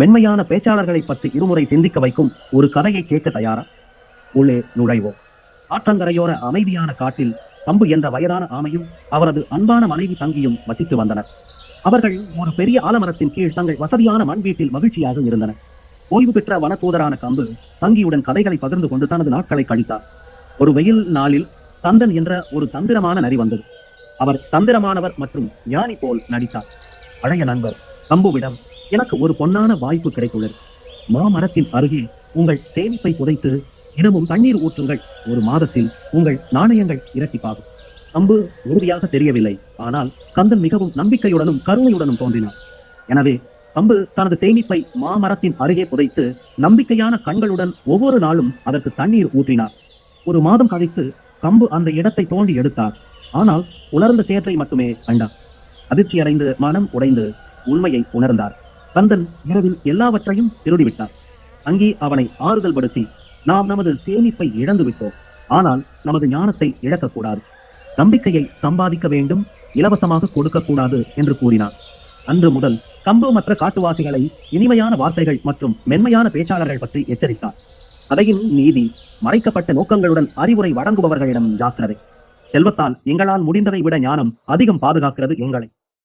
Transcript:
மென்மையான பேச்சாளர்களை பற்றி இருமுறை சிந்திக்க வைக்கும் ஒரு கதையை கேட்க தயாரா? உள்ளே நுழைவோம். ஆற்றங்கரையோர அமைதியான காட்டில் கம்பு என்ற வயதான ஆமையும் அவரது அன்பான மனைவி தங்கியும் வசித்து வந்தனர். அவர்கள் ஒரு பெரிய ஆலமரத்தின் கீழ் தங்கள் வசதியான மண் வீட்டில் மகிழ்ச்சியாக இருந்தனர். ஓய்வு பெற்ற வனக்கூதரான கம்பு தங்கியுடன் கதைகளை பகிர்ந்து கொண்டு தனது நாட்களை கழித்தார். ஒரு வெயில் நாளில் தந்தன் என்ற ஒரு தந்திரமான நரி வந்தது. அவர் தந்திரமானவர் மற்றும் ஞானி போல் நடித்தார். பழைய நண்பர் கம்புவிடம் எனக்கு ஒரு பொன்னான வாய்ப்பு கிடைத்துள்ளது. மாமரத்தின் அருகில் உங்கள் சேமிப்பை புதைத்து தினமும் தண்ணீர் ஊற்றுங்கள். ஒரு மாதத்தில் உங்கள் நாணயங்கள் இரட்டிப்பாகும். கம்பு உறுதியாக தெரியவில்லை. ஆனால் கந்தன் மிகவும் நம்பிக்கையுடனும் கருணையுடனும் தோன்றினார். எனவே கம்பு தனது சேமிப்பை மாமரத்தின் அருகே புதைத்து நம்பிக்கையான கண்களுடன் ஒவ்வொரு நாளும் அதற்கு தண்ணீர் ஊற்றினார். ஒரு மாதம் கழித்து கம்பு அந்த இடத்தை தோண்டி எடுத்தார். ஆனால் உலர்ந்த சேற்றை மட்டுமே கண்டார். அதிர்ச்சியடைந்து மனம் உடைந்து உண்மையை உணர்ந்தார். கந்தன் இரவில் எல்லாவற்றையும் திருடிவிட்டார் அங்கே அவனை ஆறுதல் படுத்தி நாம் நமது சேமிப்பை இழந்துவிட்டோம். ஆனால் நமது ஞானத்தை இழக்கக்கூடாது. நம்பிக்கையை சம்பாதிக்க வேண்டும் இலவசமாக கொடுக்கக்கூடாது என்று கூறினார் அன்று முதல் கம்பு மற்ற காட்டுவாசிகளை இனிமையான வார்த்தைகள் மற்றும் மென்மையான பேச்சாளர்கள் பற்றி எச்சரித்தார். கதையின் நீதி மறைக்கப்பட்ட நோக்கங்களுடன் அறிவுரை வழங்குபவர்களிடம் ஜாக்கிரதை செல்வத்தால் எங்களால் முடிந்ததை விட ஞானம் அதிகம் பாதுகாக்கிறது எங்களை.